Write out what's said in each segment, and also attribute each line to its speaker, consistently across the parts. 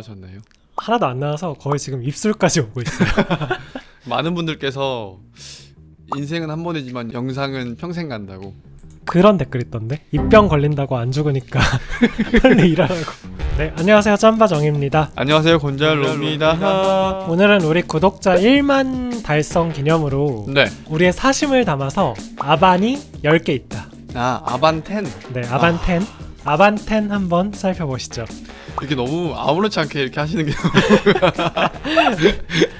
Speaker 1: 나으셨나요?
Speaker 2: 하나도 안 나와서 거의 지금 입술까지 오고 있어요.
Speaker 1: 많은 분들께서 인생은 한 번이지만 영상은 평생 간다고.
Speaker 2: 그런 댓글 있던데 입병 걸린다고 안 죽으니까 빨리 일하라고. 네 안녕하세요 짬바정입니다.
Speaker 1: 안녕하세요 곤잘로입니다.
Speaker 2: 오늘은 우리 구독자 1만 달성 기념으로
Speaker 1: 네.
Speaker 2: 우리의 사심을 담아서 아반이 10개 있다.
Speaker 1: 아 아반텐
Speaker 2: 네 아반텐 아반텐 한번 살펴보시죠.
Speaker 1: 이렇게 너무 아무렇지 않게 이렇게 하시는 게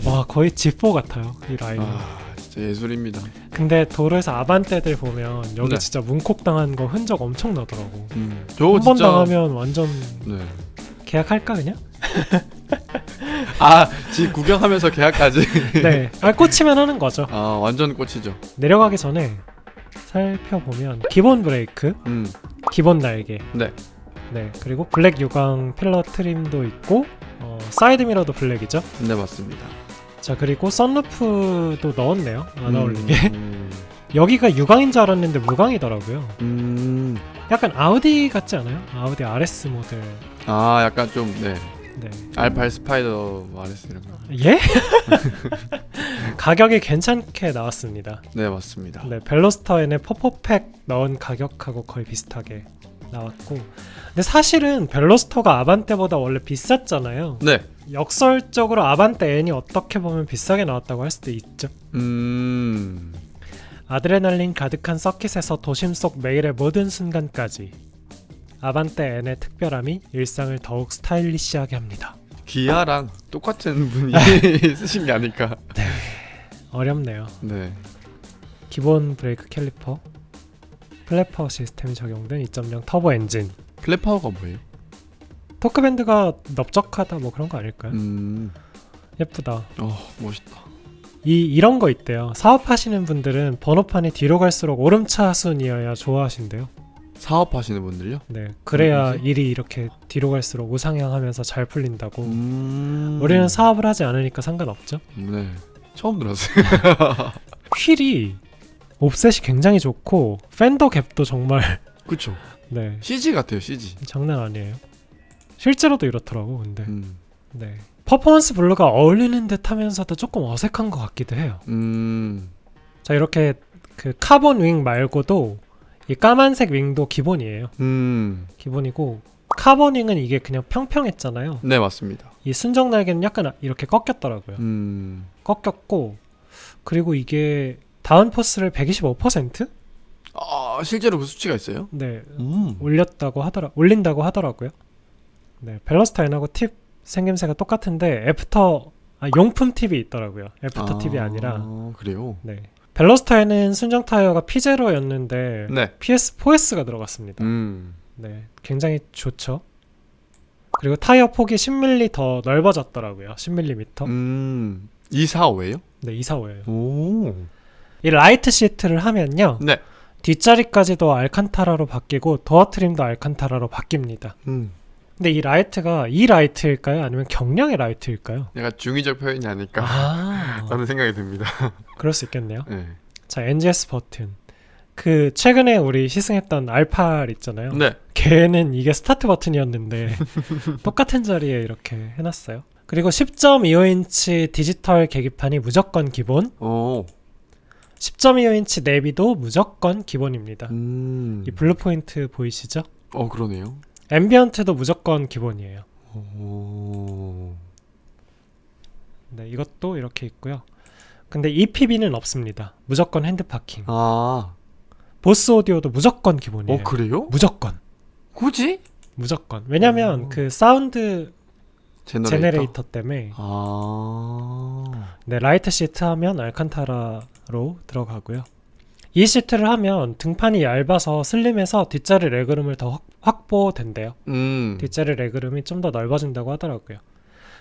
Speaker 2: 와 거의 지포 같아요 이 라인.
Speaker 1: 아, 진짜 예술입니다.
Speaker 2: 근데 도로에서 아반떼들 보면 여기
Speaker 1: 네.
Speaker 2: 진짜 문콕 당한 거 흔적 엄청 나더라고.
Speaker 1: 음. 저거
Speaker 2: 한번
Speaker 1: 진짜
Speaker 2: 당하면 완전
Speaker 1: 네.
Speaker 2: 계약할까 그냥?
Speaker 1: 아, 지 구경하면서 계약까지.
Speaker 2: 네. 아, 꽂히면 하는 거죠.
Speaker 1: 아, 완전 꽂히죠.
Speaker 2: 내려가기 전에 살펴보면 기본 브레이크,
Speaker 1: 음.
Speaker 2: 기본 날개,
Speaker 1: 네.
Speaker 2: 네 그리고 블랙 유광 필러 트림도 있고 어, 사이드 미러도 블랙이죠.
Speaker 1: 네, 맞습니다.
Speaker 2: 자 그리고 선루프도 넣었네요. 안 어울리게.
Speaker 1: 음.
Speaker 2: 여기가 유광인 줄 알았는데 무광이더라고요.
Speaker 1: 음.
Speaker 2: 약간 아우디 같지 않아요? 아우디 RS 모델.
Speaker 1: 아, 약간 좀 네.
Speaker 2: 네.
Speaker 1: 알팔 스파이더 마레스 이런 거.
Speaker 2: 예? 가격이 괜찮게 나왔습니다.
Speaker 1: 네, 맞습니다.
Speaker 2: 네, 벨로스터엔에 퍼퍼팩 넣은 가격하고 거의 비슷하게 나왔고 근데 사실은 벨로스터가 아반떼보다 원래 비쌌잖아요
Speaker 1: 네.
Speaker 2: 역설적으로 아반떼 N이 어떻게 보면 비싸게 나왔다고 할 수도 있죠
Speaker 1: 음.
Speaker 2: 아드레날린 가득한 서킷에서 도심 속 매일의 모든 순간까지 아반떼 N의 특별함이 일상을 더욱 스타일리시하게 합니다
Speaker 1: 기아랑 똑같은 분이 쓰신 게 아닐까.
Speaker 2: 어렵네요
Speaker 1: 네.
Speaker 2: 기본 브레이크 캘리퍼 플래퍼 시스템이 적용된 2.0 터보 엔진
Speaker 1: 플랫파워가 뭐예요?
Speaker 2: 토크밴드가 넓적하다 뭐 그런 거 아닐까요?
Speaker 1: 음.
Speaker 2: 예쁘다.
Speaker 1: 어, 멋있다.
Speaker 2: 이 이런 거 있대요. 사업하시는 분들은 번호판이 뒤로 갈수록 오름차순이어야 좋아하신대요.
Speaker 1: 사업하시는 분들요?
Speaker 2: 네, 그래야
Speaker 1: 뭐지?
Speaker 2: 일이 이렇게 뒤로 갈수록 우상향하면서 잘 풀린다고.
Speaker 1: 음.
Speaker 2: 우리는 사업을 하지 않으니까 상관없죠.
Speaker 1: 네. 처음 들었어요.
Speaker 2: 휠이 옵셋이 굉장히 좋고 팬더 갭도 정말
Speaker 1: 그쵸.
Speaker 2: 네
Speaker 1: CG 같아요, CG.
Speaker 2: 장난 아니에요. 실제로도 이렇더라고. 근데
Speaker 1: 음.
Speaker 2: 네 퍼포먼스 블루가 어울리는 듯 하면서도 조금 어색한 것 같기도 해요.
Speaker 1: 음.
Speaker 2: 자 이렇게 그 카본 윙 말고도 이 까만색 윙도 기본이에요.
Speaker 1: 음.
Speaker 2: 기본이고 카본 윙은 이게 그냥 평평했잖아요.
Speaker 1: 네, 맞습니다.
Speaker 2: 이 순정 날개는 약간 이렇게 꺾였더라고요.
Speaker 1: 음.
Speaker 2: 꺾였고 그리고 이게 다운포스를 125%
Speaker 1: 아, 실제로 그 수치가 있어요?
Speaker 2: 네
Speaker 1: 음.
Speaker 2: 올렸다고 하더라 올린다고 하더라고요. 네 밸러스터 N하고 팁 생김새가 똑같은데 애프터 아, 용품 팁이 있더라고요. 애프터 팁이 아니라
Speaker 1: 그래요?
Speaker 2: 네 밸러스터에는 순정 타이어가 P0였는데
Speaker 1: 네.
Speaker 2: PS4S가 들어갔습니다.
Speaker 1: 음.
Speaker 2: 네, 굉장히 좋죠. 그리고 타이어 폭이 10mm 더 넓어졌더라고요. 10mm.
Speaker 1: 음. 245예요?
Speaker 2: 네, 245예요.
Speaker 1: 오.
Speaker 2: 이 라이트 시트를 하면요.
Speaker 1: 네.
Speaker 2: 뒷자리까지도 알칸타라로 바뀌고 도어 트림도 알칸타라로 바뀝니다.
Speaker 1: 음.
Speaker 2: 근데 이 라이트가 이 라이트일까요? 아니면 경량의 라이트일까요?
Speaker 1: 약간 중의적 표현이 아닐까
Speaker 2: 아,
Speaker 1: 라는 생각이 듭니다.
Speaker 2: 그럴 수 있겠네요.
Speaker 1: 네.
Speaker 2: 자, NGS 버튼. 그 최근에 우리 시승했던 R8 있잖아요.
Speaker 1: 네.
Speaker 2: 걔는 이게 스타트 버튼이었는데 똑같은 자리에 이렇게 해놨어요. 그리고 10.25인치 디지털 계기판이 무조건 기본,
Speaker 1: 오.
Speaker 2: 10.25인치 내비도 무조건 기본입니다.
Speaker 1: 음.
Speaker 2: 이 블루 포인트 보이시죠?
Speaker 1: 어, 그러네요.
Speaker 2: 앰비언트도 무조건 기본이에요.
Speaker 1: 오.
Speaker 2: 네, 이것도 이렇게 있고요. 근데 EPB는 없습니다. 무조건 핸드 파킹.
Speaker 1: 아.
Speaker 2: 보스 오디오도 무조건 기본이에요.
Speaker 1: 어, 그래요?
Speaker 2: 무조건.
Speaker 1: 굳이?
Speaker 2: 무조건. 왜냐면
Speaker 1: 오.
Speaker 2: 그 사운드
Speaker 1: 제너레이터.
Speaker 2: 제네레이터 때문에
Speaker 1: 아.
Speaker 2: 네, 라이트 시트 하면 알칸타라로 들어가고요. 이 시트를 하면 등판이 얇아서 슬림해서 뒷자리 레그룸을 더 확- 확보된대요.
Speaker 1: 음.
Speaker 2: 뒷자리 레그룸이 좀 더 넓어진다고 하더라고요.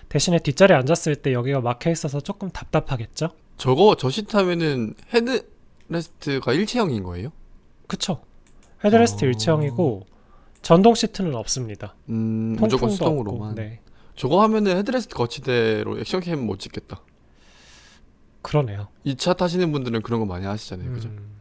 Speaker 2: 대신에 뒷자리에 앉았을 때 여기가 막혀 있어서 조금 답답하겠죠?
Speaker 1: 저거 저 시트 하면은 헤드레스트가 일체형인 거예요?
Speaker 2: 그쵸? 헤드레스트
Speaker 1: 어.
Speaker 2: 일체형이고 전동 시트는 없습니다.
Speaker 1: 음, 무조건 수동으로만.
Speaker 2: 네,
Speaker 1: 저거 하면은 헤드레스트 거치대로 액션캠 못 찍겠다.
Speaker 2: 그러네요.
Speaker 1: 이차 타시는 분들은 그런 거 많이 하시잖아요. 그죠?
Speaker 2: 음,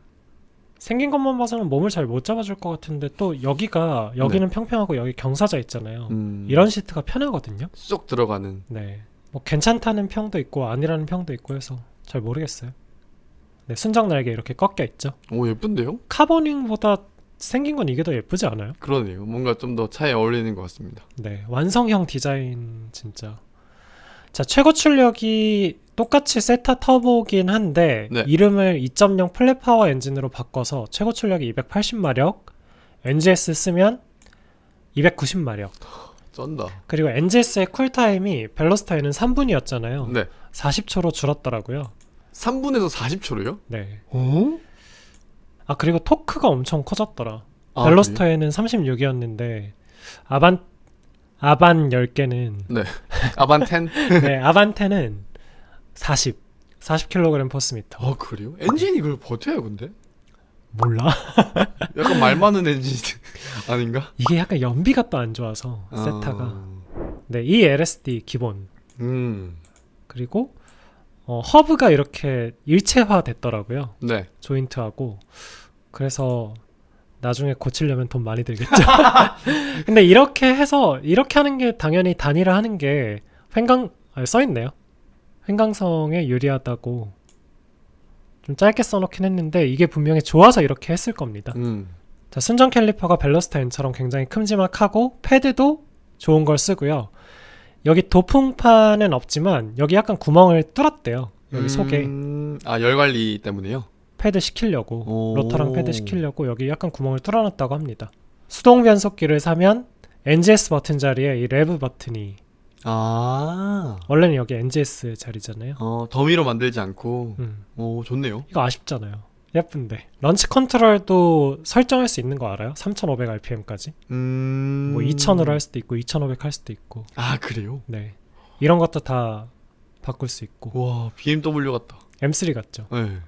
Speaker 2: 생긴 것만 봐서는 몸을 잘 못 잡아줄 것 같은데 또 여기가 여기는 평평하고 여기 경사자 있잖아요.
Speaker 1: 음,
Speaker 2: 이런 시트가 편하거든요.
Speaker 1: 쏙 들어가는.
Speaker 2: 네. 뭐 괜찮다는 평도 있고 아니라는 평도 있고 해서 잘 모르겠어요. 네, 순정 날개 이렇게 꺾여 있죠.
Speaker 1: 오 예쁜데요?
Speaker 2: 카보닝보다 생긴 건 이게 더 예쁘지 않아요?
Speaker 1: 그러네요. 뭔가 좀 더 차에 어울리는 것 같습니다.
Speaker 2: 네, 완성형 디자인 진짜. 자, 최고 출력이 똑같이 세타 터보긴 한데
Speaker 1: 네.
Speaker 2: 이름을 2.0 플랫 파워 엔진으로 바꿔서 최고 출력이 280마력, NGS 쓰면 290마력.
Speaker 1: 쩐다.
Speaker 2: 그리고 NGS의 쿨타임이 벨로스타에는 3분이었잖아요.
Speaker 1: 네.
Speaker 2: 40초로 줄었더라고요.
Speaker 1: 3분에서 40초로요?
Speaker 2: 네.
Speaker 1: 오?
Speaker 2: 아 그리고 토크가 엄청 커졌더라.
Speaker 1: 아,
Speaker 2: 벨로스타에는 36이었는데 아반 아반 10개는
Speaker 1: 그래요? 아반 10?
Speaker 2: 네, 아반테는 40 40kg 퍼스미터.
Speaker 1: 아 그래요? 엔진이 그걸 버텨요 근데?
Speaker 2: 몰라.
Speaker 1: 약간 말 많은 엔진 아닌가?
Speaker 2: 이게 약간 연비가 또 안 좋아서
Speaker 1: 아,
Speaker 2: 세타가. 네, 이 LSD 기본.
Speaker 1: 음.
Speaker 2: 그리고 어, 허브가 이렇게 일체화 됐더라고요.
Speaker 1: 네.
Speaker 2: 조인트하고. 그래서 나중에 고치려면 돈 많이 들겠죠. 근데 이렇게 해서 이렇게 하는 게 당연히 단일화 하는 게 횡강 아, 써 있네요. 횡강성에 유리하다고 좀 짧게 써놓긴 했는데 이게 분명히 좋아서 이렇게 했을 겁니다.
Speaker 1: 음.
Speaker 2: 자, 순정 캘리퍼가 벨로스타인처럼 굉장히 큼지막하고 패드도 좋은 걸 쓰고요. 여기 도풍판은 없지만 여기 약간 구멍을 뚫었대요. 여기 속에
Speaker 1: 음, 아열 관리 때문에요?
Speaker 2: 패드 시키려고
Speaker 1: 오.
Speaker 2: 로터랑 패드 시키려고 여기 약간 구멍을 뚫어놨다고 합니다. 수동 변속기를 사면 NGS 버튼 자리에 이 레브 버튼이
Speaker 1: 아.
Speaker 2: 원래는 여기 NGS 자리잖아요.
Speaker 1: 어 더미로 만들지 않고.
Speaker 2: 음,
Speaker 1: 오 좋네요.
Speaker 2: 이거 아쉽잖아요. 예쁜데 런치 컨트롤도 설정할 수 있는 거 알아요? 3,500rpm까지
Speaker 1: 음.
Speaker 2: 뭐 2,000으로 할 수도 있고 2,500 할 수도 있고
Speaker 1: 아 그래요?
Speaker 2: 네 이런 것도 다 바꿀 수 있고
Speaker 1: 와 BMW 같다.
Speaker 2: M3 같죠.
Speaker 1: 네.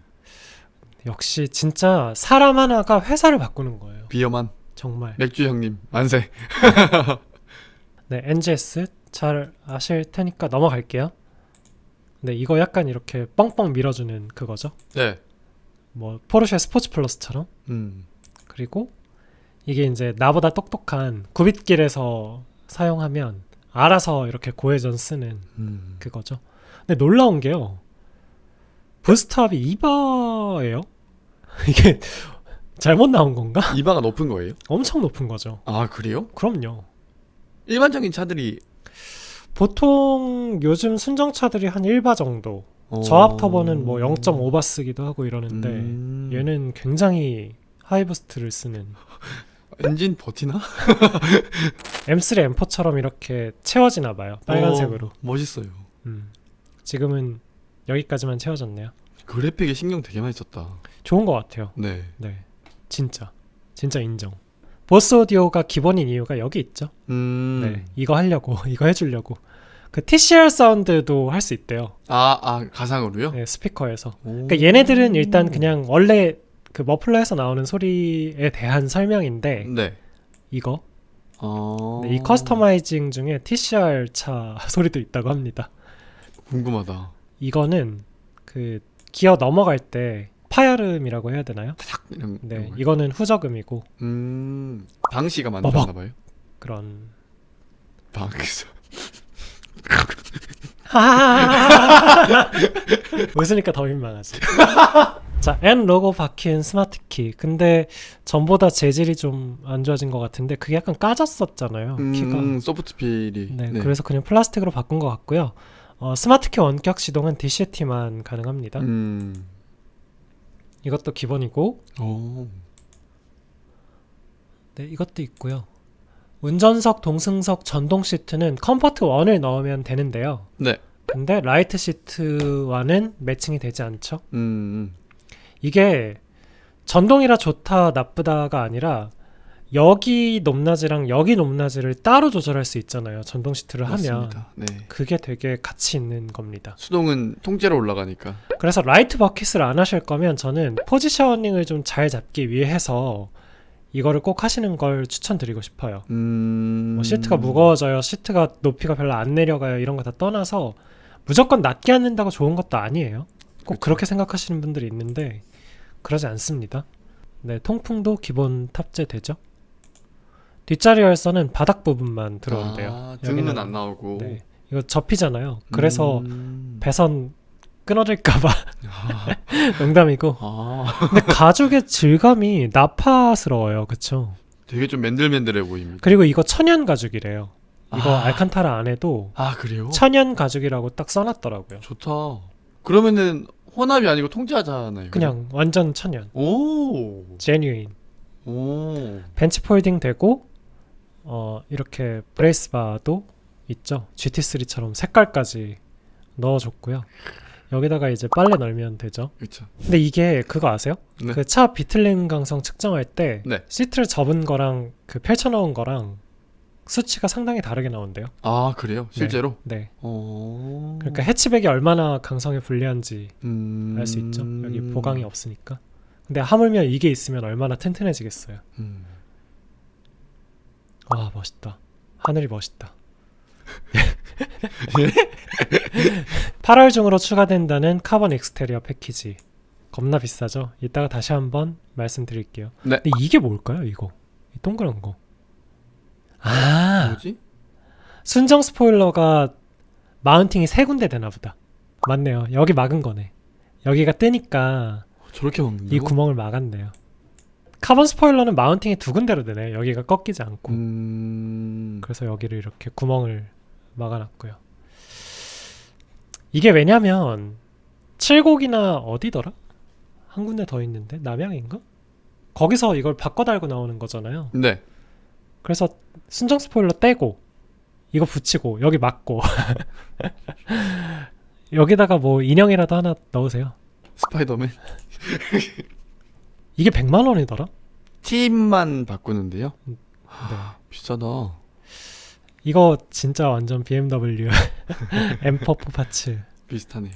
Speaker 2: 역시 진짜 사람 하나가 회사를 바꾸는 거예요.
Speaker 1: 비어만
Speaker 2: 정말.
Speaker 1: 맥주 형님 만세.
Speaker 2: 네, NGS 잘 아실 테니까 넘어갈게요. 네, 이거 약간 이렇게 뻥뻥 밀어주는 그거죠.
Speaker 1: 네.
Speaker 2: 뭐 포르쉐 스포츠 플러스처럼.
Speaker 1: 음.
Speaker 2: 그리고 이게 이제 나보다 똑똑한 구빗길에서 사용하면 알아서 이렇게 고회전 쓰는
Speaker 1: 음.
Speaker 2: 그거죠. 근데 놀라운 게요. 부스트업이 이바예요. 이게 잘못 나온 건가?
Speaker 1: 이바가 높은 거예요?
Speaker 2: 엄청 높은 거죠.
Speaker 1: 아 그래요?
Speaker 2: 그럼요.
Speaker 1: 일반적인 차들이
Speaker 2: 보통 요즘 순정차들이 한 1바 정도.
Speaker 1: 어...
Speaker 2: 저압 터보는 뭐 0.5바 쓰기도 하고 이러는데
Speaker 1: 음.
Speaker 2: 얘는 굉장히 하이부스트를 쓰는
Speaker 1: 엔진 버티나?
Speaker 2: M3 M4처럼 이렇게 채워지나 봐요. 빨간색으로.
Speaker 1: 어, 멋있어요.
Speaker 2: 음. 지금은 여기까지만 채워졌네요.
Speaker 1: 그래픽에 신경 되게 많이 썼다.
Speaker 2: 좋은 것 같아요.
Speaker 1: 네.
Speaker 2: 네, 진짜 진짜 인정. 보스 오디오가 기본인 이유가 여기 있죠.
Speaker 1: 음.
Speaker 2: 네, 이거 하려고 이거 해주려고. 그 TCR 사운드도 할 수 있대요.
Speaker 1: 아, 아 가상으로요?
Speaker 2: 네, 스피커에서.
Speaker 1: 오.
Speaker 2: 그러니까 얘네들은 일단 그냥 원래 그 머플러에서 나오는 소리에 대한 설명인데
Speaker 1: 네.
Speaker 2: 이거
Speaker 1: 어.
Speaker 2: 네, 이 커스터마이징 중에 TCR 차 소리도 있다고 합니다.
Speaker 1: 궁금하다.
Speaker 2: 이거는 그 기어 넘어갈 때 파열음이라고 해야 되나요?
Speaker 1: 탁 이런.
Speaker 2: 네,
Speaker 1: 이런 거.
Speaker 2: 이거는 후적음이고
Speaker 1: 음. 방씨가 만들었나 봐요.
Speaker 2: 그런
Speaker 1: 방씨.
Speaker 2: 웃으니까 더 민망하지. 자, N 로고 박힌 스마트 키. 근데 전보다 재질이 좀 안 좋아진 것 같은데 그게 약간 까졌었잖아요. 키가.
Speaker 1: 음, 소프트 필이.
Speaker 2: 네, 그래서 그냥 플라스틱으로 바꾼 것 같고요. 어, 스마트 키 원격 시동은 DCT만 가능합니다.
Speaker 1: 음.
Speaker 2: 이것도 기본이고,
Speaker 1: 오.
Speaker 2: 네, 이것도 있고요. 운전석, 동승석, 전동 시트는 컴포트 1을 넣으면 되는데요.
Speaker 1: 네.
Speaker 2: 근데 라이트 시트와는 매칭이 되지 않죠.
Speaker 1: 음.
Speaker 2: 이게 전동이라 좋다 나쁘다가 아니라 여기 높낮이랑 여기 높낮이를 따로 조절할 수 있잖아요. 전동 시트를 하면
Speaker 1: 맞습니다. 네.
Speaker 2: 그게 되게 가치 있는 겁니다.
Speaker 1: 수동은 통째로 올라가니까.
Speaker 2: 그래서 라이트 버킷을 안 하실 거면 저는 포지셔닝을 좀 잘 잡기 위해서 이거를 꼭 하시는 걸 추천드리고 싶어요.
Speaker 1: 음.
Speaker 2: 뭐 시트가 무거워져요, 시트가 높이가 별로 안 내려가요 이런 거 다 떠나서 무조건 낮게 앉는다고 좋은 것도 아니에요. 꼭
Speaker 1: 그쵸.
Speaker 2: 그렇게 생각하시는 분들이 있는데 그러지 않습니다. 네, 통풍도 기본 탑재되죠. 뒷자리 열선은 바닥 부분만 들어온대요.
Speaker 1: 아, 등은 안 나오고.
Speaker 2: 네, 이거 접히잖아요. 그래서
Speaker 1: 음.
Speaker 2: 배선 끊어질까봐
Speaker 1: 아,
Speaker 2: 농담이고.
Speaker 1: 아,
Speaker 2: 근데 가죽의 질감이 나파스러워요, 그쵸?
Speaker 1: 되게 좀 맨들맨들해 보입니다.
Speaker 2: 그리고 이거 천연 가죽이래요. 이거
Speaker 1: 아.
Speaker 2: 알칸타라 안에도
Speaker 1: 아 그래요?
Speaker 2: 천연 가죽이라고 딱 써놨더라고요.
Speaker 1: 좋다. 그러면은 혼합이 아니고 통째하잖아요.
Speaker 2: 그냥 완전 천연,
Speaker 1: 오.
Speaker 2: 제뉴인.
Speaker 1: 오.
Speaker 2: 벤치 폴딩 되고 어 이렇게 브레이스 바도 있죠. GT3처럼 색깔까지 넣어줬고요. 여기다가 이제 빨래 널면 되죠.
Speaker 1: 그렇죠.
Speaker 2: 근데 이게 그거 아세요?
Speaker 1: 네.
Speaker 2: 그 차 비틀림 강성 측정할 때
Speaker 1: 네.
Speaker 2: 시트를 접은 거랑 그 펼쳐놓은 거랑 수치가 상당히 다르게 나온대요.
Speaker 1: 아 그래요? 실제로?
Speaker 2: 네.
Speaker 1: 어.
Speaker 2: 그러니까 해치백이 얼마나 강성에 불리한지
Speaker 1: 음...
Speaker 2: 알수 있죠. 여기 보강이 없으니까. 근데 하물며 이게 있으면 얼마나 튼튼해지겠어요.
Speaker 1: 음.
Speaker 2: 와 멋있다. 하늘이 멋있다. 8월 중으로 추가된다는 카본 엑스테리어 패키지. 겁나 비싸죠? 이따가 다시 한번 말씀드릴게요.
Speaker 1: 네.
Speaker 2: 근데 이게 뭘까요? 이거 이 동그란 거. 아
Speaker 1: 뭐지?
Speaker 2: 순정 스포일러가 마운팅이 세 군데 되나 보다. 맞네요. 여기 막은 거네. 여기가 뜨니까
Speaker 1: 저렇게 먹는다고?
Speaker 2: 이 구멍을 막았네요. 카본 스포일러는 마운팅이 두 군데로 되네. 여기가 꺾이지 않고.
Speaker 1: 음...
Speaker 2: 그래서 여기를 이렇게 구멍을 막아놨고요. 이게 왜냐면 칠곡이나 어디더라? 한 군데 더 있는데 남양인가? 거기서 이걸 바꿔 달고 나오는 거잖아요.
Speaker 1: 네.
Speaker 2: 그래서 순정 스포일러 떼고 이거 붙이고 여기 막고 여기다가 뭐 인형이라도 하나 넣으세요.
Speaker 1: 스파이더맨
Speaker 2: 이게 100만 원이더라?
Speaker 1: 팀만 바꾸는데요?
Speaker 2: 네.
Speaker 1: 비싸다.
Speaker 2: 이거 진짜 완전 BMW M4 파츠.
Speaker 1: 비슷하네요.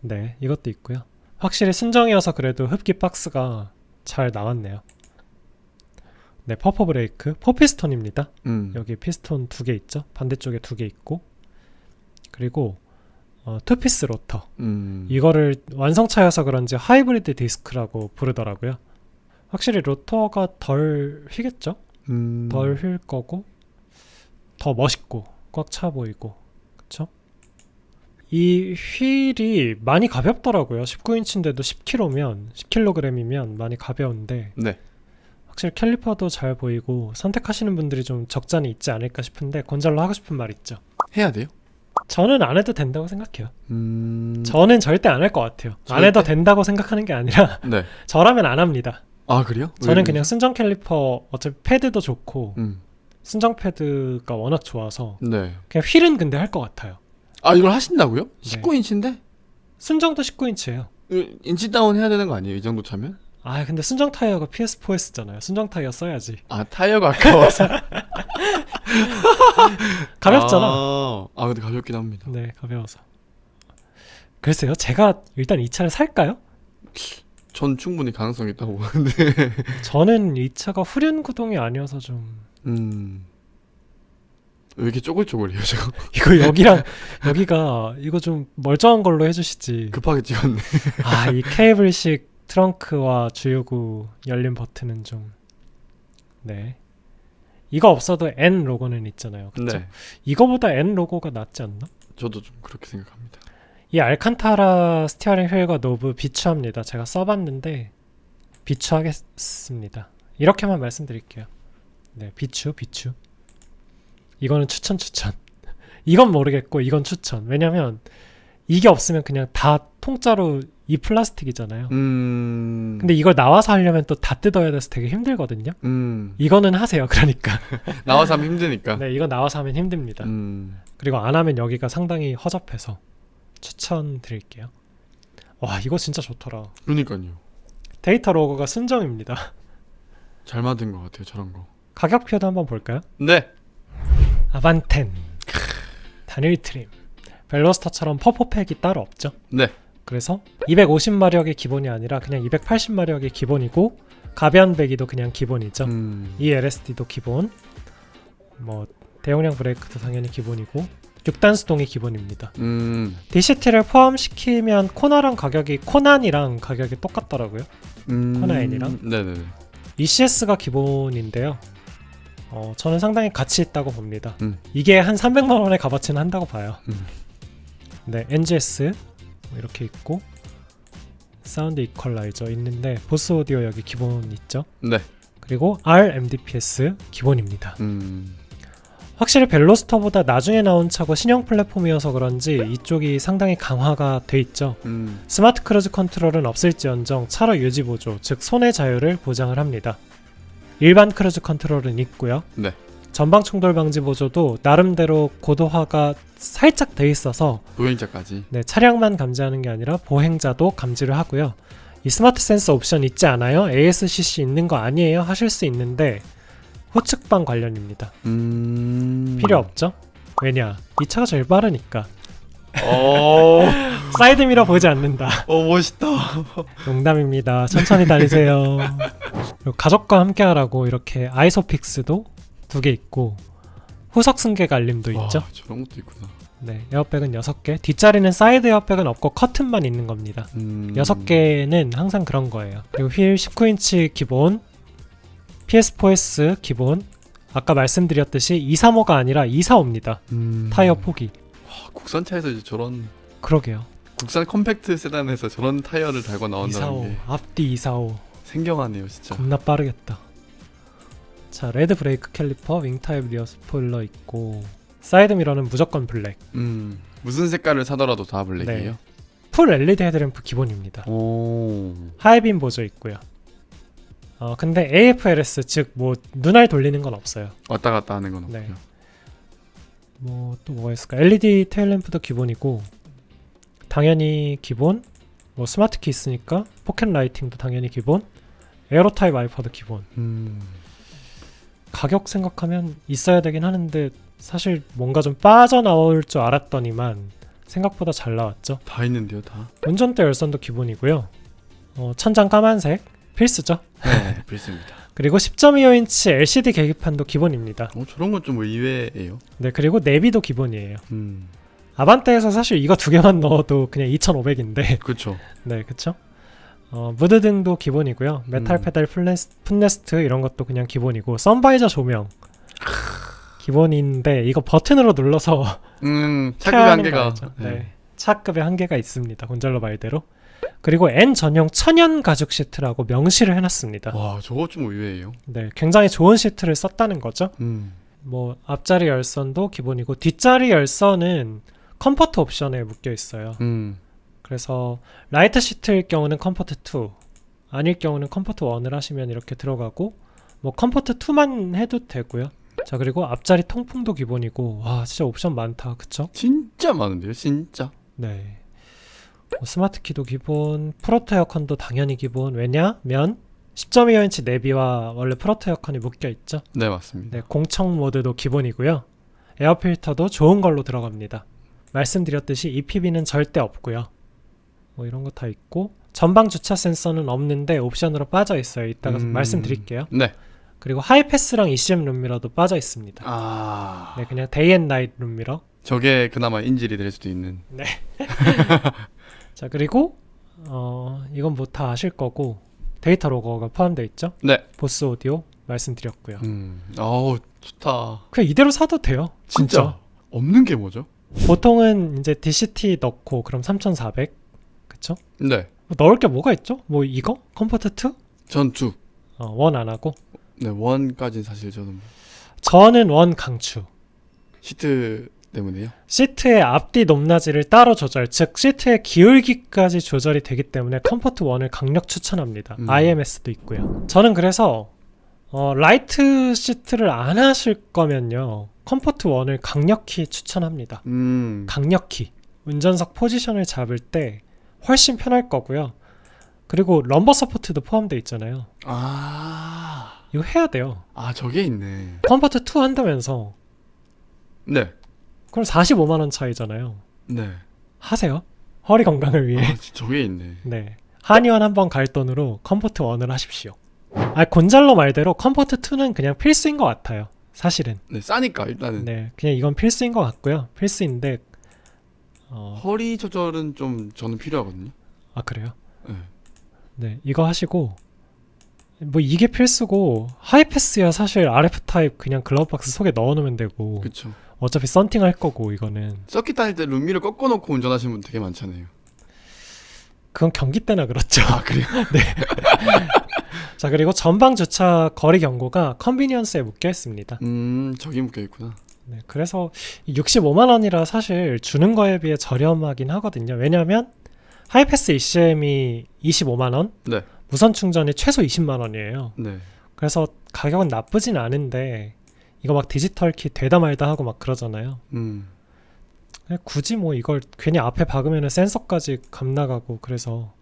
Speaker 2: 네, 이것도 있고요. 확실히 순정이어서 그래도 흡기 박스가 잘 나왔네요. 네, 퍼퍼 브레이크, 포피스톤입니다.
Speaker 1: 음.
Speaker 2: 여기 피스톤 두 개 있죠? 반대쪽에 두 개 있고, 그리고 어, 투피스 로터.
Speaker 1: 음.
Speaker 2: 이거를 완성차여서 그런지 하이브리드 디스크라고 부르더라고요. 확실히 로터가 덜 휘겠죠?
Speaker 1: 음.
Speaker 2: 덜휠 거고 더 멋있고 꽉 차 보이고 그쵸? 이 휠이 많이 가볍더라고요 19인치인데도 10kg면 10kg이면 많이 가벼운데
Speaker 1: 네.
Speaker 2: 확실히 캘리퍼도 잘 보이고 선택하시는 분들이 좀 적잖이 있지 않을까 싶은데 곤잘로 하고 싶은 말 있죠
Speaker 1: 해야 돼요?
Speaker 2: 저는 안 해도 된다고 생각해요
Speaker 1: 음.
Speaker 2: 저는 절대 안 할 것 같아요 안 해도
Speaker 1: 절대?
Speaker 2: 된다고 생각하는 게 아니라
Speaker 1: 네.
Speaker 2: 저라면 안 합니다
Speaker 1: 아 그래요?
Speaker 2: 저는
Speaker 1: 왜
Speaker 2: 그냥 순정 캘리퍼 어차피 패드도 좋고
Speaker 1: 음.
Speaker 2: 순정 패드가 워낙 좋아서
Speaker 1: 네.
Speaker 2: 그냥 휠은 근데 할 것 같아요
Speaker 1: 아 이걸 하신다고요?
Speaker 2: 네.
Speaker 1: 19인치인데?
Speaker 2: 순정도 19인치예요.
Speaker 1: 인치 다운 해야 되는 거 아니에요? 이 정도 차면?
Speaker 2: 아 근데 순정 타이어가 PS4S잖아요. 순정 타이어 써야지.
Speaker 1: 아 타이어가 아까워서
Speaker 2: 가볍잖아.
Speaker 1: 아, 아 근데 가볍긴 합니다
Speaker 2: 네 가벼워서. 글쎄요, 제가 일단 이 차를 살까요?
Speaker 1: 전 충분히 가능성이 있다고 보는데
Speaker 2: 저는 이 차가 후륜 구동이 아니어서 좀
Speaker 1: 음. 왜 이렇게 쪼글쪼글해요 제가
Speaker 2: 이거 여기랑 여기가 이거 좀 멀쩡한 걸로 해주시지.
Speaker 1: 급하게 찍었네
Speaker 2: 아 이 케이블식 트렁크와 주유구 열린 버튼은 좀 네. 이거 없어도 N 로고는 있잖아요. 그쵸?
Speaker 1: 네
Speaker 2: 이거보다 N 로고가 낫지 않나?
Speaker 1: 저도 좀 그렇게 생각합니다
Speaker 2: 이 알칸타라 스티어링 휠과 노브 비추합니다. 제가 써봤는데 비추하겠습니다. 이렇게만 말씀드릴게요. 네, 비추, 비추. 이거는 추천, 추천. 이건 모르겠고 이건 추천. 왜냐면 이게 없으면 그냥 다 통짜로 이 플라스틱이잖아요.
Speaker 1: 음.
Speaker 2: 근데 이걸 나와서 하려면 또 다 뜯어야 돼서 되게 힘들거든요.
Speaker 1: 음.
Speaker 2: 이거는 하세요. 그러니까.
Speaker 1: 나와서 하면 힘드니까
Speaker 2: 네, 이거 나와서 하면 힘듭니다.
Speaker 1: 음.
Speaker 2: 그리고 안 하면 여기가 상당히 허접해서 추천드릴게요. 와 이거 진짜 좋더라.
Speaker 1: 그러니까요
Speaker 2: 데이터 로고가 순정입니다.
Speaker 1: 잘 만든 것 같아요 저런 거
Speaker 2: 가격표도 한번 볼까요?
Speaker 1: 네.
Speaker 2: 아반텐 단일 트림 벨로스터처럼 퍼포팩이 따로 없죠.
Speaker 1: 네.
Speaker 2: 그래서 250마력이 기본이 아니라 그냥 280마력이 기본이고 가변 배기도 그냥 기본이죠.
Speaker 1: 음.
Speaker 2: 이 LSD도 기본. 뭐 대용량 브레이크도 당연히 기본이고 6단 수동이 기본입니다.
Speaker 1: 음,
Speaker 2: DCT를 포함시키면 코나랑 가격이 코난이랑 가격이 똑같더라고요.
Speaker 1: 음,
Speaker 2: 코나인이랑?
Speaker 1: 네네네.
Speaker 2: ECS가 기본인데요. 어, 저는 상당히 가치 있다고 봅니다.
Speaker 1: 음.
Speaker 2: 이게 한 300만 원의 값어치는 한다고 봐요.
Speaker 1: 음.
Speaker 2: 네, NGS 뭐 이렇게 있고 사운드 이퀄라이저 있는데 보스 오디오 여기 기본 있죠.
Speaker 1: 네.
Speaker 2: 그리고 RMDPS 기본입니다.
Speaker 1: 음,
Speaker 2: 확실히 벨로스터보다 나중에 나온 차고 신형 플랫폼이어서 그런지 이쪽이 상당히 강화가 돼 있죠.
Speaker 1: 음,
Speaker 2: 스마트 크루즈 컨트롤은 없을지언정 차로 유지 보조, 즉 손의 자유를 보장을 합니다. 일반 크루즈 컨트롤은 있고요.
Speaker 1: 네.
Speaker 2: 전방 충돌 방지 보조도 나름대로 고도화가 살짝 돼 있어서
Speaker 1: 보행자까지.
Speaker 2: 네, 차량만 감지하는 게 아니라 보행자도 감지를 하고요. 이 스마트 센서 옵션 있지 않아요? ASCC 있는 거 아니에요? 하실 수 있는데 후측방 관련입니다.
Speaker 1: 음,
Speaker 2: 필요 없죠? 왜냐? 이 차가 제일 빠르니까.
Speaker 1: 어,
Speaker 2: 사이드미러 보지 않는다.
Speaker 1: 어 멋있다.
Speaker 2: 농담입니다. 천천히 다니세요. 그리고 가족과 함께 하라고 이렇게 아이소픽스도 두 개 있고 후석 승객 알림도 있죠.
Speaker 1: 와, 저런 것도 있구나.
Speaker 2: 네, 에어백은 6개. 뒷자리는 사이드 에어백은 없고 커튼만 있는 겁니다.
Speaker 1: 음,
Speaker 2: 6개는 항상 그런 거예요. 그리고 휠 19인치 기본, PS4S 기본, 아까 말씀드렸듯이 235가 아니라 245입니다.
Speaker 1: 음,
Speaker 2: 타이어 폭이.
Speaker 1: 와, 국산차에서 이제 저런
Speaker 2: 그러게요.
Speaker 1: 국산 컴팩트 세단에서 저런 타이어를 달고 나온다는
Speaker 2: 245,
Speaker 1: 게
Speaker 2: 앞뒤 245.
Speaker 1: 생경하네요, 진짜.
Speaker 2: 겁나 빠르겠다. 자, 레드 브레이크 캘리퍼, 윙 타입 리어 스포일러 있고 사이드 미러는 무조건 블랙.
Speaker 1: 음, 무슨 색깔을 사더라도 다 블랙이에요.
Speaker 2: 풀 LED 헤드램프 기본입니다.
Speaker 1: 오,
Speaker 2: 하이빔 보조 있고요. 어, 근데 AFLS 즉 뭐 눈알 돌리는 건 없어요.
Speaker 1: 왔다 갔다 하는 건
Speaker 2: 네.
Speaker 1: 없고요.
Speaker 2: 뭐 또 뭐가 있을까? LED 테일 램프도 기본이고 당연히 기본. 뭐 스마트 키 있으니까 포켓 라이팅도 당연히 기본. 에어로 타입 와이퍼도 기본.
Speaker 1: 음,
Speaker 2: 가격 생각하면 있어야 되긴 하는데 사실 뭔가 좀 빠져나올 줄 알았더니만 생각보다 잘 나왔죠.
Speaker 1: 다 있는데요, 다.
Speaker 2: 운전대 열선도 기본이고요. 어, 천장 까만색 필수죠.
Speaker 1: 네, 필수입니다.
Speaker 2: 그리고 10.25인치 LCD 계기판도 기본입니다.
Speaker 1: 어, 저런 건 좀 의외예요.
Speaker 2: 네, 그리고 내비도 기본이에요.
Speaker 1: 음,
Speaker 2: 아반떼에서 사실 이거 두 개만 넣어도 그냥 2,500인데,
Speaker 1: 그렇죠.
Speaker 2: 네, 그쵸? 어, 무드등도 기본이고요. 메탈
Speaker 1: 음.
Speaker 2: 페달 플레스, 풋레스 트 이런 것도 그냥 기본이고, 선바이저 조명 기본인데 이거 버튼으로 눌러서
Speaker 1: 음, 차급
Speaker 2: 켜야 하는 거
Speaker 1: 한계가.
Speaker 2: 알죠? 네. 차급의 한계가 있습니다. 곤잘로 말대로. 그리고 N 전용 천연 가죽 시트라고 명시를 해놨습니다.
Speaker 1: 와, 저거 좀 의외예요.
Speaker 2: 네, 굉장히 좋은 시트를 썼다는 거죠.
Speaker 1: 음,
Speaker 2: 뭐 앞자리 열선도 기본이고 뒷자리 열선은 컴포트 옵션에 묶여 있어요.
Speaker 1: 음,
Speaker 2: 그래서 라이트 시트일 경우는 컴포트 2, 아닐 경우는 컴포트 1을 하시면 이렇게 들어가고 뭐 컴포트 2만 해도 되고요. 자 그리고 앞자리 통풍도 기본이고 와 진짜 옵션 많다, 그쵸?
Speaker 1: 진짜 많은데요, 진짜.
Speaker 2: 네. 뭐 스마트 키도 기본, 프로토 에어컨도 당연히 기본. 왜냐면 10.25인치 내비와 원래 프로토 에어컨이 묶여 있죠.
Speaker 1: 네, 맞습니다.
Speaker 2: 네, 공청 모드도 기본이고요. 에어 필터도 좋은 걸로 들어갑니다. 말씀드렸듯이 EPB는 절대 없고요. 뭐 이런 거 다 있고 전방 주차 센서는 없는데 옵션으로 빠져 있어요. 이따가
Speaker 1: 음.
Speaker 2: 말씀드릴게요.
Speaker 1: 네.
Speaker 2: 그리고 하이패스랑 ECM 룸미러도 빠져 있습니다.
Speaker 1: 아,
Speaker 2: 네, 그냥 데이 앤 나이트 룸미러.
Speaker 1: 저게 그나마 인질이 될 수도 있는.
Speaker 2: 자, 그리고 어, 이건 뭐 다 아실 거고 데이터 로거가 포함되어 있죠.
Speaker 1: 네.
Speaker 2: 보스 오디오 말씀드렸고요.
Speaker 1: 음, 아우 좋다.
Speaker 2: 그냥 이대로 사도 돼요.
Speaker 1: 진짜 없는 게 뭐죠?
Speaker 2: 보통은 이제 DCT 넣고 그럼 3,400 그쵸?
Speaker 1: 네,
Speaker 2: 뭐 넣을 게 뭐가 있죠? 뭐 이거? 컴포트 2?
Speaker 1: 전투.
Speaker 2: 어, 원안 하고
Speaker 1: 네, 원까지 사실 저는 뭐
Speaker 2: 저는 원 강추
Speaker 1: 시트 때문에요.
Speaker 2: 시트의 앞뒤 높낮이를 따로 조절 즉 시트의 기울기까지 조절이 되기 때문에 컴포트 1을 강력 추천합니다
Speaker 1: 음.
Speaker 2: IMS도 있고요 저는 그래서 어, 라이트 시트를 안 하실 거면요 컴포트 1을 강력히 추천합니다
Speaker 1: 음,
Speaker 2: 강력히 운전석 포지션을 잡을 때 훨씬 편할 거고요. 그리고 럼버 서포트도 포함되어 있잖아요.
Speaker 1: 아,
Speaker 2: 이거 해야 돼요.
Speaker 1: 아 저게 있네.
Speaker 2: 컴포트 2 한다면서
Speaker 1: 네,
Speaker 2: 그럼 45만 원 차이잖아요.
Speaker 1: 네.
Speaker 2: 하세요. 허리 건강을 위해.
Speaker 1: 아, 저게 있네.
Speaker 2: 네. 한의원 한 번 갈 돈으로 컴포트 1을 하십시오. 아, 곤잘로 말대로 컴포트 2는 그냥 필수인 것 같아요. 사실은.
Speaker 1: 네, 싸니까 일단은
Speaker 2: 네, 그냥 이건 필수인 것 같고요. 필수인데 어,
Speaker 1: 허리 조절은 좀 저는 필요하거든요.
Speaker 2: 아 그래요?
Speaker 1: 네.
Speaker 2: 네, 이거 하시고 뭐 이게 필수고 하이패스야 사실 RF 타입 그냥 글러브 박스 속에 넣어 놓으면 되고
Speaker 1: 그렇죠.
Speaker 2: 어차피 썬팅 할 거고 이거는
Speaker 1: 서킷 다닐 때 룸미를 꺾어놓고 운전하시는 분 되게 많잖아요.
Speaker 2: 그건 경기 때나 그렇죠.
Speaker 1: 아 그래요?
Speaker 2: 자 그리고 전방 주차 거리 경고가 컨비니언스에 묶여 있습니다.
Speaker 1: 음 저기 묶여 있구나.
Speaker 2: 네, 그래서 65만 원이라 사실 주는 거에 비해 저렴하긴 하거든요. 왜냐하면 하이패스 ECM이 25만 원,
Speaker 1: 네.
Speaker 2: 무선 충전이 최소 20만 원이에요.
Speaker 1: 네.
Speaker 2: 그래서 가격은 나쁘진 않은데 이거 막 디지털 키 되다 말다 하고 막 그러잖아요.
Speaker 1: 음
Speaker 2: 그냥 굳이 뭐 이걸 괜히 앞에 박으면 센서까지 감 나가고 그래서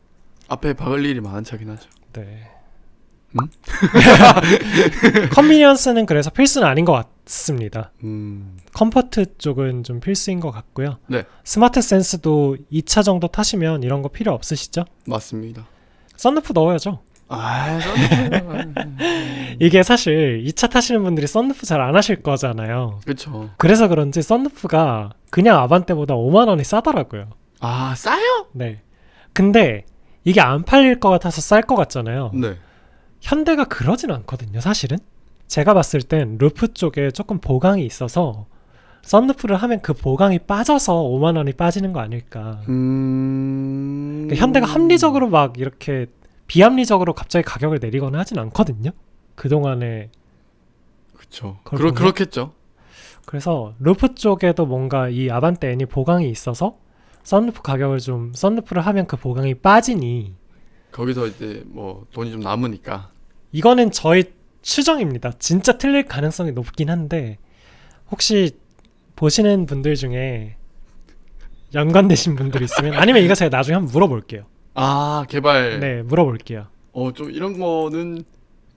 Speaker 1: 앞에 박을 일이 많차긴 하죠.
Speaker 2: 네.
Speaker 1: 음?
Speaker 2: 컨비니언스는 그래서 필수는 아닌 것 같습니다.
Speaker 1: 음
Speaker 2: 컴포트 쪽은 좀 필수인 것 같고요.
Speaker 1: 네.
Speaker 2: 스마트 센스도 2차 정도 타시면 이런 거 필요 없으시죠?
Speaker 1: 맞습니다.
Speaker 2: 썬루프 넣어야죠.
Speaker 1: 아썬
Speaker 2: 이게 사실 2차 타시는 분들이 썬루프 잘 안 하실 거잖아요.
Speaker 1: 그렇죠.
Speaker 2: 그래서 그런지 썬루프가 그냥 아반떼보다 5만 원이 싸더라고요.
Speaker 1: 아 싸요?
Speaker 2: 네. 근데 이게 안 팔릴 것 같아서 쌀 것 같잖아요.
Speaker 1: 네.
Speaker 2: 현대가 그러진 않거든요, 사실은. 제가 봤을 땐 루프 쪽에 조금 보강이 있어서 썬루프를 하면 그 보강이 빠져서 5만 원이 빠지는 거 아닐까.
Speaker 1: 음
Speaker 2: 그러니까 현대가 합리적으로 막 이렇게 비합리적으로 갑자기 가격을 내리거나 하진 않거든요. 그동안에
Speaker 1: 그렇죠. 그러? 그렇겠죠.
Speaker 2: 그래서 루프 쪽에도 뭔가 이 아반떼 N이 보강이 있어서 썬루프 가격을 좀 썬루프를 하면 그 보강이 빠지니
Speaker 1: 거기서 이제 뭐 돈이 좀 남으니까
Speaker 2: 이거는 저의 추정입니다. 진짜 틀릴 가능성이 높긴 한데 혹시 보시는 분들 중에 연관되신 분들 있으면 아니면 이거 제가 나중에 한번 물어볼게요.
Speaker 1: 아 개발
Speaker 2: 네, 물어볼게요.
Speaker 1: 어 좀 이런 거는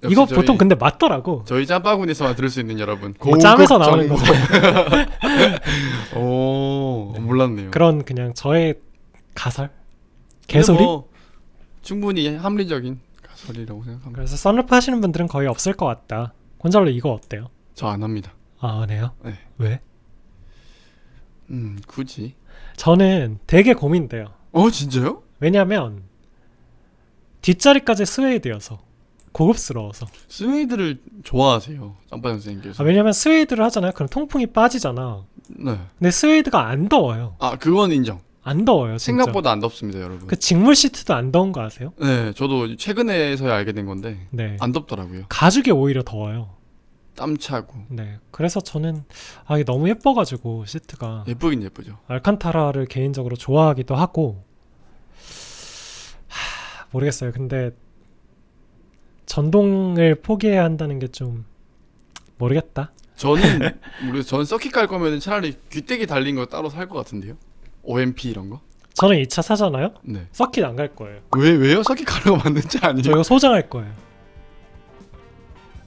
Speaker 1: 역시
Speaker 2: 이거
Speaker 1: 저희,
Speaker 2: 보통 근데 맞더라고.
Speaker 1: 저희 짬바구니에서만 들을 수 있는 여러분
Speaker 2: 이거 짬에서 나오는. 거죠.
Speaker 1: 오 몰랐네요.
Speaker 2: 그런 그냥 저의 가설, 개소리.
Speaker 1: 뭐 충분히 합리적인 가설이라고 생각합니다.
Speaker 2: 그래서 썬루프 하시는 분들은 거의 없을 것 같다. 곤잘로 이거 어때요?
Speaker 1: 저 안 합니다.
Speaker 2: 아, 네요?
Speaker 1: 네.
Speaker 2: 왜?
Speaker 1: 음 굳이?
Speaker 2: 저는 되게 고민돼요.
Speaker 1: 어 진짜요?
Speaker 2: 왜냐면 뒷자리까지 스웨이드여서 고급스러워서.
Speaker 1: 스웨이드를 좋아하세요, 짬바 선생님께서.
Speaker 2: 아, 왜냐면 스웨이드를 하잖아요. 그럼 통풍이 빠지잖아.
Speaker 1: 네.
Speaker 2: 근데 스웨이드가 안 더워요.
Speaker 1: 아 그건 인정.
Speaker 2: 안 더워요, 진짜.
Speaker 1: 생각보다 안 덥습니다, 여러분.
Speaker 2: 그 직물 시트도 안 더운 거 아세요?
Speaker 1: 네, 저도 최근에서야 알게 된 건데
Speaker 2: 네.
Speaker 1: 안 덥더라고요.
Speaker 2: 가죽이 오히려 더워요.
Speaker 1: 땀 차고
Speaker 2: 네. 그래서 저는 아 이게 너무 예뻐가지고 시트가
Speaker 1: 예쁘긴 예쁘죠.
Speaker 2: 알칸타라를 개인적으로 좋아하기도 하고 하, 모르겠어요. 근데 전동을 포기해야 한다는 게 좀 모르겠다.
Speaker 1: 저는 모르겠어요. 저는 서킷 갈 거면 차라리 귀때기 달린 거 따로 살 것 같은데요. OMP 이런 거?
Speaker 2: 저는 2차 사잖아요.
Speaker 1: 네.
Speaker 2: 서킷 안 갈 거예요.
Speaker 1: 왜 왜요? 서킷 가려고 만든 차
Speaker 2: 저
Speaker 1: 아니에요?
Speaker 2: 이거 소장할 거예요.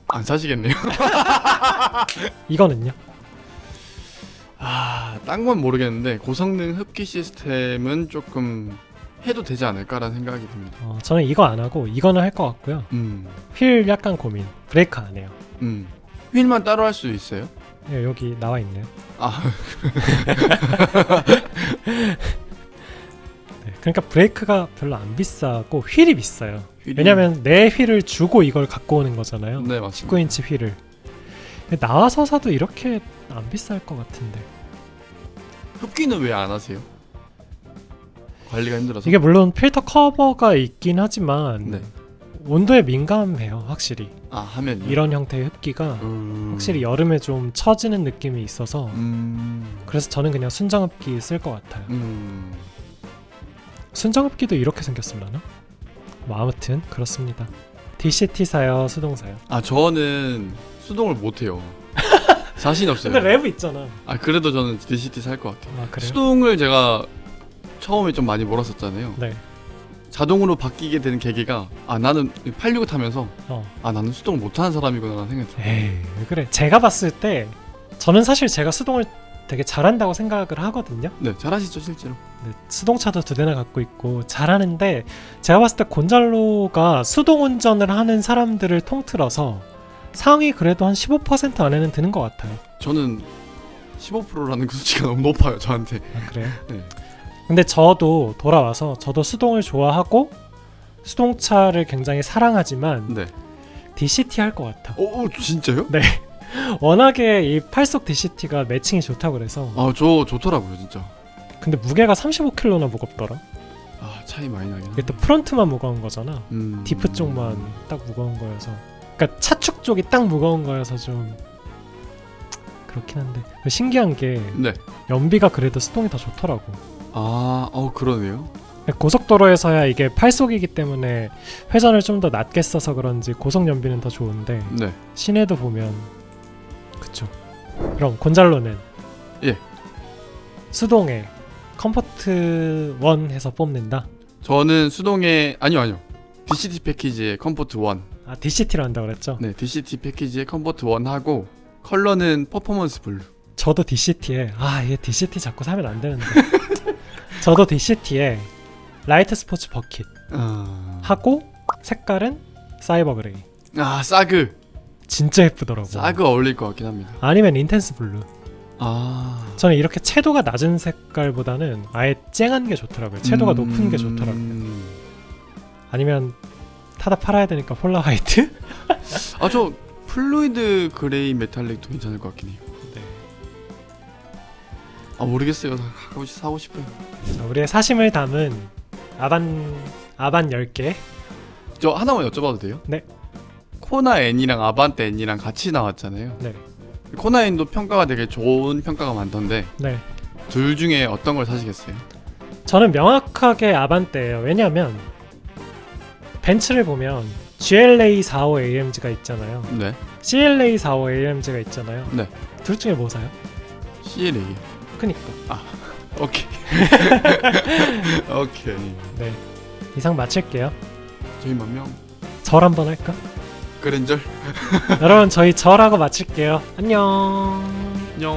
Speaker 1: 안 사시겠네요.
Speaker 2: 이거는요?
Speaker 1: 아, 딴 건 모르겠는데 고성능 흡기 시스템은 조금 해도 되지 않을까라는 생각이 듭니다.
Speaker 2: 어, 저는 이거 안 하고 이거는 할 것 같고요.
Speaker 1: 음,
Speaker 2: 휠 약간 고민. 브레이크 안 해요.
Speaker 1: 음. 휠만 따로 할 수 있어요?
Speaker 2: 예, 여기 나와 있네요.
Speaker 1: 아,
Speaker 2: 네, 그러니까 브레이크가 별로 안 비싸고 휠이 비싸요.
Speaker 1: 휠이...
Speaker 2: 왜냐면 내 휠을 주고 이걸 갖고 오는 거잖아요.
Speaker 1: 네 맞습니다.
Speaker 2: 19인치 휠을. 근데 나와서 사도 이렇게 안 비쌀 것 같은데.
Speaker 1: 흡기는 왜 안 하세요? 관리가 힘들어서.
Speaker 2: 이게 물론 필터 커버가 있긴 하지만
Speaker 1: 네.
Speaker 2: 온도에 민감해요, 확실히.
Speaker 1: 아 하면
Speaker 2: 이런 형태의 흡기가
Speaker 1: 음...
Speaker 2: 확실히 여름에 좀 처지는 느낌이 있어서
Speaker 1: 음...
Speaker 2: 그래서 저는 그냥 순정 흡기 쓸 것 같아요.
Speaker 1: 음...
Speaker 2: 순정 흡기도 이렇게 생겼을라나? 뭐 아무튼 그렇습니다. DCT 사요, 수동 사요.
Speaker 1: 아 저는 수동을 못 해요. 자신 없어요.
Speaker 2: 근데 랩 있잖아.
Speaker 1: 아 그래도 저는 DCT 살 것 같아요.
Speaker 2: 아 그래요?
Speaker 1: 수동을 제가 처음에 좀 많이 몰았었잖아요.
Speaker 2: 네.
Speaker 1: 자동으로 바뀌게 되는 계기가 아 나는 86을 타면서
Speaker 2: 어.
Speaker 1: 아 나는 수동을 못하는 사람이구나라는 생각이 들어요.
Speaker 2: 에이 왜 그래? 제가 봤을 때 저는 사실 제가 수동을 되게 잘한다고 생각을 하거든요.
Speaker 1: 네 잘하시죠 실제로.
Speaker 2: 네, 수동차도 두 대나 갖고 있고 잘하는데 제가 봤을 때 곤잘로가 수동 운전을 하는 사람들을 통틀어서 상위 그래도 한 15% 안에는 드는 것 같아요.
Speaker 1: 저는 15%라는 그 수치가 너무 높아요 저한테.
Speaker 2: 아, 그래요?
Speaker 1: 네.
Speaker 2: 근데 저도 돌아와서 저도 수동을 좋아하고 수동차를 굉장히 사랑하지만
Speaker 1: 네.
Speaker 2: DCT 할 것 같아.
Speaker 1: 오, 오 진짜요?
Speaker 2: 워낙에 이 팔속 DCT가 매칭이 좋다고 그래서
Speaker 1: 아 저 좋더라고요 진짜.
Speaker 2: 근데 무게가 35kg나 무겁더라.
Speaker 1: 아 차이 많이 나긴
Speaker 2: 이게
Speaker 1: 하네.
Speaker 2: 또 프론트만 무거운 거잖아.
Speaker 1: 음.
Speaker 2: 디프 쪽만 딱 무거운 거여서. 그러니까 차축 쪽이 딱 무거운 거여서 좀 그렇긴 한데 신기한 게
Speaker 1: 네.
Speaker 2: 연비가 그래도 수동이 더 좋더라고.
Speaker 1: 아, 어 그러네요.
Speaker 2: 고속도로에서야 이게 팔속이기 때문에 회전을 좀 더 낮게 써서 그런지 고속 연비는 더 좋은데
Speaker 1: 네.
Speaker 2: 시내도 보면 그쵸. 그럼 곤잘로는
Speaker 1: 예.
Speaker 2: 수동에 컴포트 1 해서 뽑는다.
Speaker 1: 저는 수동의 아니요 아니요. DCT 패키지의 컴포트 1.
Speaker 2: 아 DCT로 한다 그랬죠.
Speaker 1: 네, DCT 패키지의 컴포트 1 하고 컬러는 퍼포먼스 블루.
Speaker 2: 저도 DCT에 아 얘 DCT 자꾸 사면 안 되는데. 저도 DCT에 라이트 스포츠 버킷
Speaker 1: 아,
Speaker 2: 하고 색깔은 사이버 그레이.
Speaker 1: 아 싸그.
Speaker 2: 진짜 예쁘더라고.
Speaker 1: 싸그 어울릴 것 같긴 합니다.
Speaker 2: 아니면 인텐스 블루.
Speaker 1: 아.
Speaker 2: 저는 이렇게 채도가 낮은 색깔보다는 아예 쨍한 게 좋더라고요. 채도가 높은 게 좋더라고요.
Speaker 1: 음.
Speaker 2: 아니면 타다 팔아야 되니까 폴라 화이트?
Speaker 1: 아, 저 플루이드 그레이 메탈릭도 괜찮을 것 같긴 해요.
Speaker 2: 네.
Speaker 1: 아, 모르겠어요. 가끔씩 사고 싶어요.
Speaker 2: 자, 우리의 사심을 담은 아반 아반 10개.
Speaker 1: 저 하나만 여쭤봐도 돼요?
Speaker 2: 네.
Speaker 1: 코나 N이랑 아반떼 N이랑 같이 나왔잖아요.
Speaker 2: 네.
Speaker 1: 코나 N도 평가가 되게 좋은 평가가 많던데
Speaker 2: 네.
Speaker 1: 둘 중에 어떤 걸 사시겠어요?
Speaker 2: 저는 명확하게 아반떼예요. 왜냐면 벤츠를 보면 GLA 45 AMG가 있잖아요.
Speaker 1: 네.
Speaker 2: CLA 45 AMG가 있잖아요.
Speaker 1: 네.
Speaker 2: 둘 중에 뭐 사요?
Speaker 1: CLA.
Speaker 2: 그니까.
Speaker 1: 오케이. 오케이.
Speaker 2: 네. 이상 마칠게요.
Speaker 1: 저희 몇 명?
Speaker 2: 절 한번 할까?
Speaker 1: 그랜절.
Speaker 2: 여러분 저희 절하고 마칠게요. 안녕. 안녕.